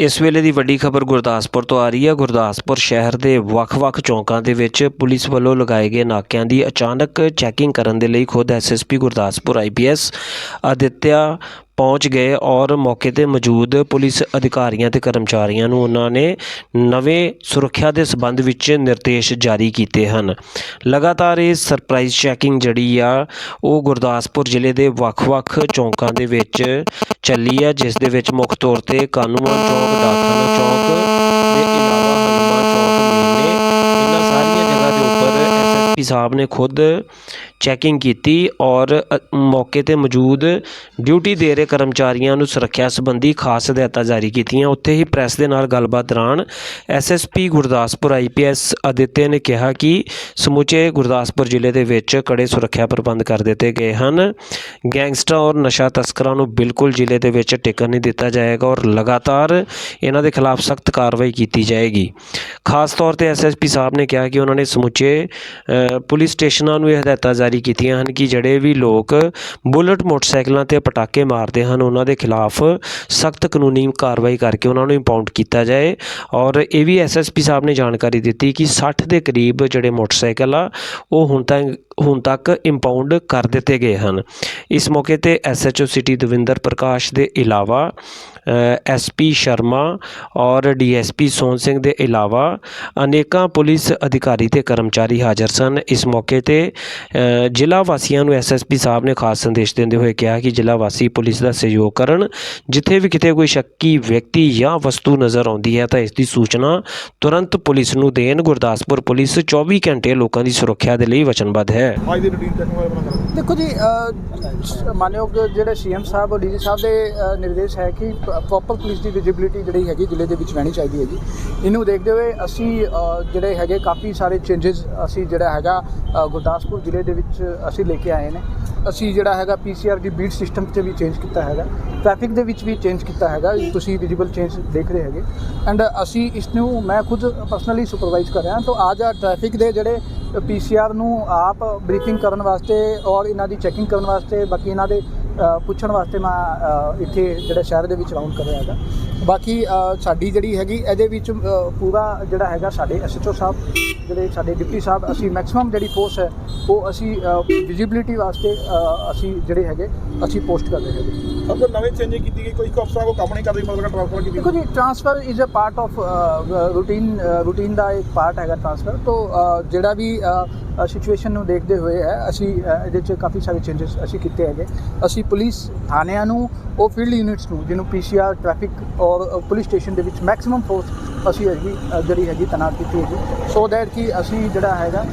ਇਸ ਵੇਲੇ ਦੀ ਵੱਡੀ ਖਬਰ ਗੁਰਦਾਸਪੁਰ ਤੋਂ ਆ ਰਹੀ ਹੈ। ਗੁਰਦਾਸਪੁਰ ਸ਼ਹਿਰ ਦੇ ਵੱਖ-ਵੱਖ ਚੌਂਕਾਂ ਦੇ ਵਿੱਚ ਪੁਲਿਸ ਵੱਲੋਂ ਲਗਾਏ ਗਏ ਨਾਕਿਆਂ ਦੀ ਅਚਾਨਕ ਚੈਕਿੰਗ ਕਰਨ ਦੇ ਲਈ ਖੁਦ ਐਸਐਸਪੀ ਗੁਰਦਾਸਪੁਰ ਆਈਪੀਐਸ ਆਦਿਤਿਆ ਪਹੁੰਚ ਗਏ ਔਰ ਮੌਕੇ ਤੇ ਮੌਜੂਦ ਪੁਲਿਸ ਅਧਿਕਾਰੀਆਂ ਤੇ ਕਰਮਚਾਰੀਆਂ ਨੂੰ ਉਹਨਾਂ ਨੇ ਨਵੇਂ ਸੁਰੱਖਿਆ ਦੇ ਸਬੰਧ ਵਿੱਚ ਨਿਰਦੇਸ਼ ਜਾਰੀ ਕੀਤੇ ਹਨ। ਲਗਾਤਾਰ ਇਹ ਸਰਪ੍ਰਾਈਜ਼ ਚੈਕਿੰਗ ਜਿਹੜੀ ਆ, ਉਹ ਗੁਰਦਾਸਪੁਰ ਜ਼ਿਲ੍ਹੇ ਦੇ ਵੱਖ-ਵੱਖ ਚੌਂਕਾਂ ਦੇ ਵਿੱਚ ਚੱਲੀ ਆ, ਜਿਸ ਦੇ ਵਿੱਚ ਮੁੱਖ ਤੌਰ ਤੇ ਕਾਨੂੰਵਾਨ ਚੌਕ, ਡਾਕਖਾਨਾ ਚੌਕ ਦੇ ਇਲਾਵਾ ਹਨੂੰਮਾਨ ਚੌਕ ਐਸਐਸਪੀ ਸਾਹਿਬ ਨੇ ਖੁਦ ਚੈਕਿੰਗ ਕੀਤੀ ਔਰ ਮੌਕੇ ਤੇ ਮੌਜੂਦ ਡਿਊਟੀ ਦੇ ਰਹੇ ਕਰਮਚਾਰੀਆਂ ਨੂੰ ਸੁਰੱਖਿਆ ਸੰਬੰਧੀ ਖਾਸ ਹਦਾਇਤਾਂ ਜਾਰੀ ਕੀਤੀਆਂ। ਉੱਥੇ ਹੀ ਪ੍ਰੈਸ ਦੇ ਨਾਲ ਗੱਲਬਾਤ ਦੌਰਾਨ ਐਸਐਸਪੀ ਗੁਰਦਾਸਪੁਰ ਆਈਪੀਐਸ ਅਦਿੱਤੇ ਨੇ ਕਿਹਾ ਕਿ ਸਮੁੱਚੇ ਗੁਰਦਾਸਪੁਰ ਜ਼ਿਲ੍ਹੇ ਦੇ ਵਿੱਚ ਕੜੇ ਸੁਰੱਖਿਆ ਪ੍ਰਬੰਧ ਕਰ ਦਿੱਤੇ ਗਏ ਹਨ। ਗੈਂਗਸਟਰ ਔਰ ਨਸ਼ਾ ਤਸਕਰਾਂ ਨੂੰ ਬਿਲਕੁਲ ਜ਼ਿਲ੍ਹੇ ਦੇ ਵਿੱਚ ਟਿਕਣ ਨਹੀਂ ਦਿੱਤਾ ਜਾਏਗਾ ਔਰ ਲਗਾਤਾਰ ਇਹਨਾਂ ਦੇ ਖਿਲਾਫ ਸਖਤ ਕਾਰਵਾਈ ਕੀਤੀ ਜਾਏਗੀ। ਖਾਸ ਤੌਰ ਤੇ ਐਸਐਸਪੀ ਸਾਹਿਬ ਨੇ ਕਿਹਾ ਕਿ ਉਹਨਾਂ ਨੇ ਸਮੁੱਚੇ ਪੁਲਿਸ ਸਟੇਸ਼ਨਾਂ ਨੂੰ ਇਹ ਹਦਾਇਤਾਂ ਜਾਰੀ ਕੀਤੀਆਂ ਹਨ ਕਿ ਜਿਹੜੇ ਵੀ ਲੋਕ ਬੁਲਟ ਮੋਟਰਸਾਈਕਲਾਂ ਤੇ ਪਟਾਕੇ ਮਾਰਦੇ ਹਨ, ਉਹਨਾਂ ਦੇ ਖਿਲਾਫ ਸਖਤ ਕਾਨੂੰਨੀ ਕਾਰਵਾਈ ਕਰਕੇ ਉਹਨਾਂ ਨੂੰ ਇੰਪਾਊਂਡ ਕੀਤਾ ਜਾਏ। ਔਰ ਇਹ ਵੀ ਐਸਐਸਪੀ ਸਾਹਿਬ ਨੇ ਜਾਣਕਾਰੀ ਦਿੱਤੀ ਕਿ 60 ਦੇ ਕਰੀਬ ਜਿਹੜੇ ਮੋਟਰਸਾਈਕਲ ਆ, ਉਹ ਹੁਣ ਤੱਕ ਹੁਣ ਤੱਕ ਇੰਪਾਊਂਡ ਕਰ ਦਿੱਤੇ ਗਏ ਹਨ। ਇਸ ਮੌਕੇ ਤੇ ਐਸਐਚਓ ਸਿਟੀ ਦਵਿੰਦਰ ਪ੍ਰਕਾਸ਼ ਦੇ ਇਲਾਵਾ ਐਸਪੀ ਸ਼ਰਮਾ ਔਰ ਡੀਐਸਪੀ ਸੋਨ ਸਿੰਘ ਦੇ ਇਲਾਵਾ ਅਨੇਕਾਂ ਪੁਲਿਸ ਅਧਿਕਾਰੀ ਤੇ ਕਰਮਚਾਰੀ ਹਾਜ਼ਰ ਸਨ। ਇਸ ਮੌਕੇ ਤੇ ਜ਼ਿਲ੍ਹਾ ਵਾਸੀਆਂ ਨੂੰ ਐਸਐਸਪੀ ਸਾਹਿਬ ਨੇ ਖਾਸ ਸੰਦੇਸ਼ ਦਿੰਦੇ ਹੋਏ ਕਿਹਾ ਕਿ ਜ਼ਿਲ੍ਹਾ ਵਾਸੀ ਪੁਲਿਸ ਦਾ ਸਹਿਯੋਗ ਕਰਨ, ਜਿੱਥੇ ਵੀ ਕਿਤੇ ਕੋਈ ਸ਼ੱਕੀ ਵਿਅਕਤੀ ਜਾਂ ਵਸਤੂ ਨਜ਼ਰ ਆਉਂਦੀ ਹੈ ਤਾਂ ਇਸ ਦੀ ਸੂਚਨਾ ਤੁਰੰਤ ਪੁਲਿਸ ਨੂੰ ਦੇਣ। ਗੁਰਦਾਸਪੁਰ ਪੁਲਿਸ 24 ਘੰਟੇ ਲੋਕਾਂ ਦੀ ਸੁਰੱਖਿਆ ਦੇ ਲਈ ਵਚਨਬੱਧ ਹੈ। ਅੱਜ ਦੀ ਰੂਟੀਨ ਚੈਕਿੰਗ ਬਾਰੇ ਬਣਾ ਕਰਾਂਗੇ ਦੇਖੋ ਜੀ ਮਾਨਯੋਗ ਜਿਹੜੇ ਸੀਐਮ ਸਾਹਿਬ ਔਰ ਡੀਜੀ ਸਾਹਿਬ ਦੇ ਨਿਰਦੇਸ਼ ਹੈ ਕਿ ਪ੍ਰੋਪਰ ਪੁਲਿਸ ਦੀ ਵਿਜੀਬਿਲਿਟੀ ਜਿਹੜੀ ਹੈਗੀ ਜ਼ਿਲ੍ਹੇ ਦੇ ਵਿੱਚ ਰਹਿਣੀ ਚਾਹੀਦੀ ਹੈ ਜੀ ਇਹਨੂੰ ਦੇਖਦੇ ਹੋਏ ਅਸੀਂ ਜਿਹੜੇ ਹੈਗੇ ਕਾਫੀ ਸਾਰੇ ਚੇਂਜਸ ਅਸੀਂ ਜਿਹੜਾ ਹੈਗਾ ਗੁਰਦਾਸਪੁਰ ਜ਼ਿਲ੍ਹੇ ਦੇ ਵਿੱਚ ਅਸੀਂ ਲੈ ਕੇ ਆਏ ਨੇ। ਅਸੀਂ ਜਿਹੜਾ ਹੈਗਾ ਪੀਸੀਆਰ ਦੀ ਬੀਟ ਸਿਸਟਮ 'ਚ ਵੀ ਚੇਂਜ ਕੀਤਾ ਹੈਗਾ। ਟ੍ਰੈਫਿਕ ਦੇ ਵਿੱਚ ਵੀ ਚੇਂਜ ਕੀਤਾ ਹੈਗਾ, ਤੁਸੀਂ ਵਿਜ਼ੀਬਲ ਚੇਂਜ ਦੇਖ ਰਹੇ ਹੈਗੇ। ਐਂਡ ਅਸੀਂ ਇਸ ਨੂੰ ਮੈਂ ਖੁਦ ਪਰਸਨਲੀ ਸੁਪਰਵਾਈਜ਼ ਕਰ ਰਿਹਾ ਤਾਂ ਅੱਜ ਆ ਟ੍ਰੈਫਿਕ ਦੇ ਜਿਹੜੇ ਪੀਸੀਆਰ ਨੂੰ ਆਪ ਬਰੀਫਿੰਗ ਕਰਨ ਵਾਸਤੇ ਔਰ ਇਹਨਾਂ ਦੀ ਚੈਕਿੰਗ ਕਰਨ ਵਾਸਤੇ ਬਾਕੀ ਇਹਨਾਂ ਦੇ ਪੁੱਛਣ ਵਾਸਤੇ ਮੈਂ ਇੱਥੇ ਜਿਹੜਾ ਸ਼ਹਿਰ ਦੇ ਵਿੱਚ ਰਾਉਂਡ ਕਰ ਰਿਹਾ ਹੈਗਾ। ਬਾਕੀ ਸਾਡੀ ਜਿਹੜੀ ਹੈਗੀ ਇਹਦੇ ਵਿੱਚ ਪੂਰਾ ਜਿਹੜਾ ਹੈਗਾ ਸਾਡੇ ਐਸਐਚਓ ਸਾਹਿਬ ਜਿਹੜੇ ਸਾਡੇ ਡਿਪਟੀ ਸਾਹਿਬ ਅਸੀਂ ਮੈਕਸਿਮਮ ਜਿਹੜੀ ਫੋਰਸ ਹੈ ਉਹ ਅਸੀਂ ਵਿਜ਼ਿਬਿਲਿਟੀ ਵਾਸਤੇ ਅਸੀਂ ਜਿਹੜੇ ਹੈਗੇ ਅਸੀਂ ਪੋਸਟ ਕਰ ਰਹੇ ਹੈਗੇ। ਤੋਂ ਨਵੇਂ ਚੇਂਜਿੰਗ ਕੀਤੀ ਗਈ ਕੋਈ ਅਫਸਰਾਂ ਕੋ ਕੰਮ ਨਹੀਂ ਕਰਦੀ ਮਤਲਬ ਟ੍ਰਾਂਸਫਰ ਕੀਤੀ ਦੇਖੋ ਜੀ transfer is a part of routine routine ਦਾ ਇੱਕ ਪਾਰਟ ਹੈਗਾ ਟ੍ਰਾਂਸਫਰ ਤੋਂ ਜਿਹੜਾ ਵੀ ਸਿਚੁਏਸ਼ਨ ਨੂੰ ਦੇਖਦੇ ਹੋਏ ਹੈ ਅਸੀਂ ਇਹਦੇ 'ਚ ਕਾਫੀ ਸਾਰੇ ਚੇਂਜਸ ਅਸੀਂ ਕੀਤੇ ਹੈਗੇ। ਅਸੀਂ ਪੁਲਿਸ ਥਾਣਿਆਂ ਨੂੰ ਉਹ ਫੀਲਡ ਯੂਨਿਟਸ ਨੂੰ ਜਿਹਨੂੰ ਪੀਸੀਆਰ ਟ੍ਰੈਫਿਕ ਔਰ ਪੁਲਿਸ ਸਟੇਸ਼ਨ ਦੇ ਵਿੱਚ ਮੈਕਸਿਮਮ ਫੋਰਸ ਅਸੀਂ ਹੈਗੀ ਜਿਹੜੀ ਹੈਗੀ ਤੈਨਾਤ ਕੀਤੀ ਹੈਗੀ। ਸੋ ਦੈਟ ਕਿ ਅਸੀਂ ਜਿਹੜਾ ਹੈਗਾ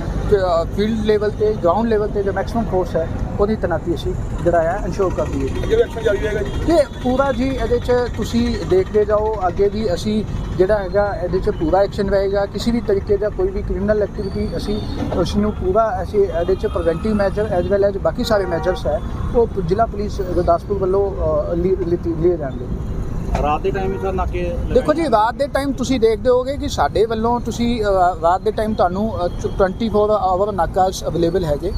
ਫੀਲਡ ਲੈਵਲ ਤੇ ਗਰਾਊਂਡ ਲੈਵਲ ਤੇ ਜੋ ਮੈਕਸਿਮਮ ਫੋਰਸ ਹੈ ਉਹਦੀ ਤੈਨਾਤੀ ਅਸੀਂ ਜਿਹੜਾ ਹੈ ਇਨਸ਼ੋਰ ਕਰ ਦਈਏ। ਅੱਗੇ ਵੀ ਐਕਸ਼ਨ ਜਾਰੀ ਰਹੇਗਾ ਜੀ? ਇਹ ਪੂਰਾ ਜੀ ਇਹਦੇ 'ਚ ਤੁਸੀਂ ਦੇਖਦੇ ਜਾਓ ਅੱਗੇ ਵੀ ਅਸੀਂ ਜਿਹੜਾ ਹੈਗਾ ਇਹਦੇ 'ਚ ਪੂਰਾ ਐਕਸ਼ਨ ਰਹੇਗਾ। ਕਿਸੇ ਵੀ ਤਰੀਕੇ ਦਾ ਕੋਈ ਵੀ ਕ੍ਰਿਮੀਨਲ ਐਕਟੀਵਿਟੀ ਅਸੀਂ ਉਸ ਨੂੰ ਪੂਰਾ ਅਸੀਂ ਇਹਦੇ 'ਚ preventive measure as well as ਬਾਕੀ ਸਾਰੇ ਮੈਜਰਸ ਹੈ ਉਹ ਜ਼ਿਲ੍ਹਾ ਪੁਲਿਸ ਗੁਰਦਾਸਪੁਰ ਵੱਲੋਂ ਲਈ- ਲਏ ਜਾਣਗੇ। ਰਾਤ ਦੇ ਟਾਈਮ ਸਰ ਨਾਕੇ ਦੇਖੋ ਜੀ ਰਾਤ ਦੇ ਟਾਈਮ ਤੁਸੀਂ ਦੇਖਦੇ ਹੋਗੇ ਕਿ ਸਾਡੇ ਵੱਲੋਂ ਤੁਸੀਂ ਰਾਤ ਦੇ ਟਾਈਮ ਤੁਹਾਨੂੰ ਅ, ਚ- 24 ਆਵਰ ਨਾਕਾਸ ਅਵੇਲੇਬਲ ਹੈਗੇ।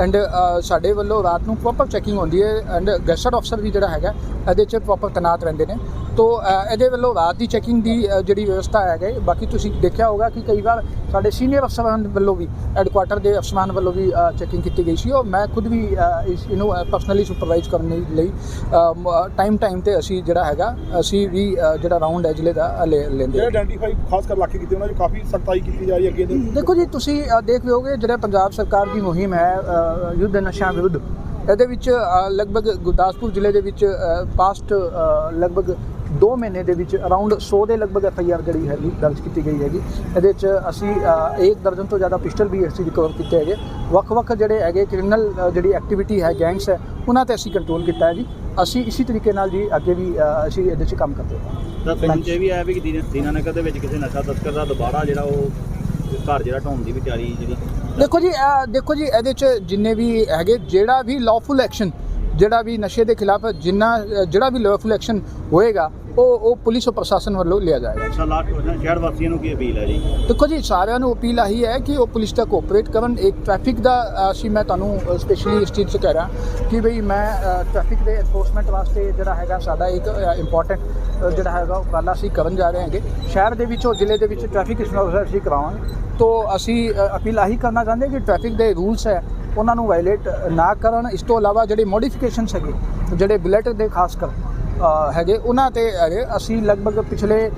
ਐਂਡ ਸਾਡੇ ਵੱਲੋਂ ਰਾਤ ਨੂੰ ਪ੍ਰੋਪਰ ਚੈਕਿੰਗ ਹੁੰਦੀ ਹੈ। ਐਂਡ ਗੈਸਟ ਅਫਸਰ ਵੀ ਜਿਹੜਾ ਹੈਗਾ ਇਹਦੇ 'ਚ ਪ੍ਰੋਪਰ ਤੈਨਾਤ ਰਹਿੰਦੇ ਨੇ। ਤੋ ਇਹਦੇ ਵੱਲੋਂ ਰਾਤ ਦੀ ਚੈਕਿੰਗ ਦੀ ਜਿਹੜੀ ਵਿਵਸਥਾ ਹੈਗਾ ਹੈ, ਬਾਕੀ ਤੁਸੀਂ ਦੇਖਿਆ ਹੋਗਾ ਕਿ ਕਈ ਵਾਰ ਸਾਡੇ ਸੀਨੀਅਰ ਅਫਸਰਾਂ ਵੱਲੋਂ ਵੀ ਹੈੱਡਕੁਆਟਰ ਦੇ ਅਫਸਰਾਂ ਵੱਲੋਂ ਵੀ ਚੈਕਿੰਗ ਕੀਤੀ ਗਈ ਸੀ ਔਰ ਮੈਂ ਖੁਦ ਵੀ ਇਸ ਇਹਨੂੰ ਪਰਸਨਲੀ ਸੁਪਰਵਾਈਜ਼ ਕਰਨ ਲਈ- ਟਾਈਮ ਟਾਈਮ ਤੇ ਅਸੀਂ ਜਿਹੜਾ ਹੈਗਾ ਅਸੀਂ ਵੀ ਜਿਹੜਾ ਰਾਉਂਡ ਹੈ ਜ਼ਿਲ੍ਹੇ ਦਾ ਲੈਂਦੇ ਜਿਹੜੇ ਹਾਂ। ਆਇਡੈਂਟੀਫਾਈ ਖਾਸ ਕਰ ਇਲਾਕੇ ਕੀਤੇ ਉਹਨਾਂ 'ਚ ਕਾਫੀ ਸਖਤਾਈ ਕੀਤੀ ਜਾ ਰਹੀ ਹੈ ਅੱਗੇ ਦੇ ਦੇਖੋ ਜੀ ਤੁਸੀਂ ਦੇਖ ਲਿਓਗੇ ਜਿਹੜਾ ਪੰਜਾਬ ਸਰਕਾਰ ਦੀ ਮੁਹਿੰਮ ਹੈ ਯੁੱਧ ਨਸ਼ਿਆਂ ਵਿਰੁੱਧ ਇਹਦੇ ਵਿੱਚ ਲਗਭਗ ਗੁਰਦਾਸਪੁਰ ਜ਼ਿਲ੍ਹੇ ਦੇ ਵਿੱਚ ਪਾਸਟ ਲਗਭਗ 2 ਮਹੀਨੇ ਦੇ ਵਿੱਚ ਅਰਾਊਂਡ 100 ਦੇ ਲਗਭਗ ਐਫ ਆਈ ਆਰ ਜਿਹੜੀ ਹੈਗੀ ਦਰਜ ਕੀਤੀ ਗਈ ਹੈਗੀ। ਇਹਦੇ 'ਚ ਅਸੀਂ ਇੱਕ ਦਰਜਨ ਤੋਂ ਜ਼ਿਆਦਾ ਪਿਸਟਲ ਵੀ ਅਸੀਂ ਰਿਕਵਰ ਕੀਤੇ ਹੈਗੇ। ਵੱਖ-ਵੱਖ ਜਿਹੜੇ ਹੈਗੇ ਕ੍ਰਿਮੀਨਲ ਜਿਹੜੀ ਐਕਟੀਵਿਟੀ ਹੈ ਗੈਂਗਸ ਹੈ ਉਹਨਾਂ ਤੇ ਅਸੀਂ ਕੰਟਰੋਲ ਕੀਤਾ ਹੈ ਜੀ। ਅਸੀਂ ਇਸੇ ਤਰੀਕੇ ਨਾਲ ਜੀ ਅੱਗੇ ਵੀ ਅਸੀਂ ਇਹਦੇ 'ਚ ਕੰਮ ਕਰਦੇ ਹਾਂ। ਤਾਂ ਚ ਵੀ ਆਇਆ ਵੀ ਕਿ ਦੀਨਾ- ਦੀਨਾਨਗਰ ਦੇ ਵਿੱਚ ਕਿਸੇ ਨਸ਼ਾ ਤਸਕਰ ਦਾ ਦੁਬਾਰਾ ਜਿਹੜਾ ਉਹ ਘਰ ਜਿਹੜਾ ਢਾਉਣ ਦੀ ਵੀ ਤਿਆਰੀ ਜਿਹੜੀ ਦੇਖੋ ਜੀ ਦੇਖੋ ਜੀ ਇਹਦੇ ਚ ਜਿੰਨੇ ਵੀ ਹੈਗੇ ਜਿਹੜਾ ਵੀ ਲਾਫੁਲ ਐਕਸ਼ਨ ਜਿਹੜਾ ਵੀ ਨਸ਼ੇ ਦੇ ਖਿਲਾਫ ਜਿੰਨਾ ਜਿਹੜਾ ਵੀ ਲawful ਐਕਸ਼ਨ ਹੋਏਗਾ ਉਹ ਉਹ ਪੁਲਿਸ ਪ੍ਰਸ਼ਾਸਨ ਵੱਲੋਂ ਲਿਆ ਜਾਏਗਾ। ਅੱਛਾ ਕੁਐਸਚਨ ਸ਼ਹਿਰ ਵਾਸੀਆਂ ਨੂੰ ਕੀ ਅਪੀਲ ਹੈ ਜੀ? ਦੇਖੋ ਜੀ ਸਾਰਿਆਂ ਨੂੰ ਅਪੀਲ ਆਹੀ ਹੈ ਕਿ ਉਹ ਪੁਲਿਸ ਦਾ ਕੋਆਪਰੇਟ ਕਰਨ। ਇੱਕ ਟ੍ਰੈਫਿਕ ਦਾ ਅਸੀਂ ਮੈਂ ਤੁਹਾਨੂੰ ਸਪੈਸ਼ਲੀ ਇਸ ਚੀਜ਼ 'ਚ ਕਹਿ ਰਿਹਾ ਕਿ ਬਈ ਮੈਂ ਟ੍ਰੈਫਿਕ ਦੇ ਐਨਫੋਰਸਮੈਂਟ ਵਾਸਤੇ ਜਿਹੜਾ ਹੈਗਾ ਸਾਡਾ ਇੱਕ ਇੰਪੋਰਟੈਂਟ ਜਿਹੜਾ ਹੈਗਾ ਉਹ ਕੱਲ੍ਹ ਅਸੀਂ ਕਰਨ ਜਾ ਰਹੇ ਹਾਂਗੇ। ਸ਼ਹਿਰ ਦੇ ਵਿੱਚੋਂ ਜ਼ਿਲ੍ਹੇ ਦੇ ਵਿੱਚ ਟ੍ਰੈਫਿਕ ਇਨਸਪੈਕਟਰ ਅਸੀਂ ਕਰਾਵਾਂਗੇ। ਤੋ ਅਸੀਂ ਅਪੀਲ ਆਹੀ ਕਰਨਾ ਚਾਹੁੰਦੇ ਕਿ ਟ੍ਰੈਫਿਕ ਦੇ ਰੂਲਸ ਹੈ ਉਹਨਾਂ ਨੂੰ ਵਾਇਲੇਟ ਨਾ ਕਰਨ। ਇਸ ਤੋਂ ਇਲਾਵਾ ਜਿਹੜੇ ਮੋਡੀਫਿਕੇਸ਼ਨਸ ਹੈਗੇ ਜਿਹੜੇ ਬੁਲੇਟ ਦੇ ਖਾਸ ਕਰ ਹੈਗੇ ਉਹਨਾਂ ਤੇ ਹੈਗੇ। ਅਸੀਂ ਲਗਭਗ ਪਿਛਲੇ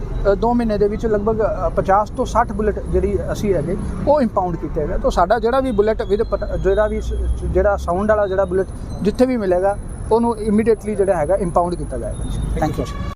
2 ਮਹੀਨੇ ਦੇ ਵਿੱਚ ਲਗਭਗ ਅ, 50 ਤੋਂ 60 ਬੁਲੇਟ ਜਿਹੜੀ ਅਸੀਂ ਹੈਗੇ ਉਹ ਇੰਪਾਊਂਡ ਕੀਤੇ ਗਏ ਤਾਂ ਸਾਡਾ ਜਿਹੜਾ ਵੀ ਬੁਲੇਟ ਵਿਦ ਜਿਹੜਾ ਵੀ ਜਿਹੜਾ ਸਾਊਂਡ ਵਾਲਾ ਜਿਹੜਾ ਬੁਲੇਟ ਜਿੱਥੇ ਵੀ ਮਿਲੇਗਾ ਉਹਨੂੰ ਇਮੀਡੀਏਟਲੀ ਜਿਹੜਾ ਹੈਗਾ ਇੰਪਾਊਂਡ ਕੀਤਾ ਜਾਏਗਾ। Thank you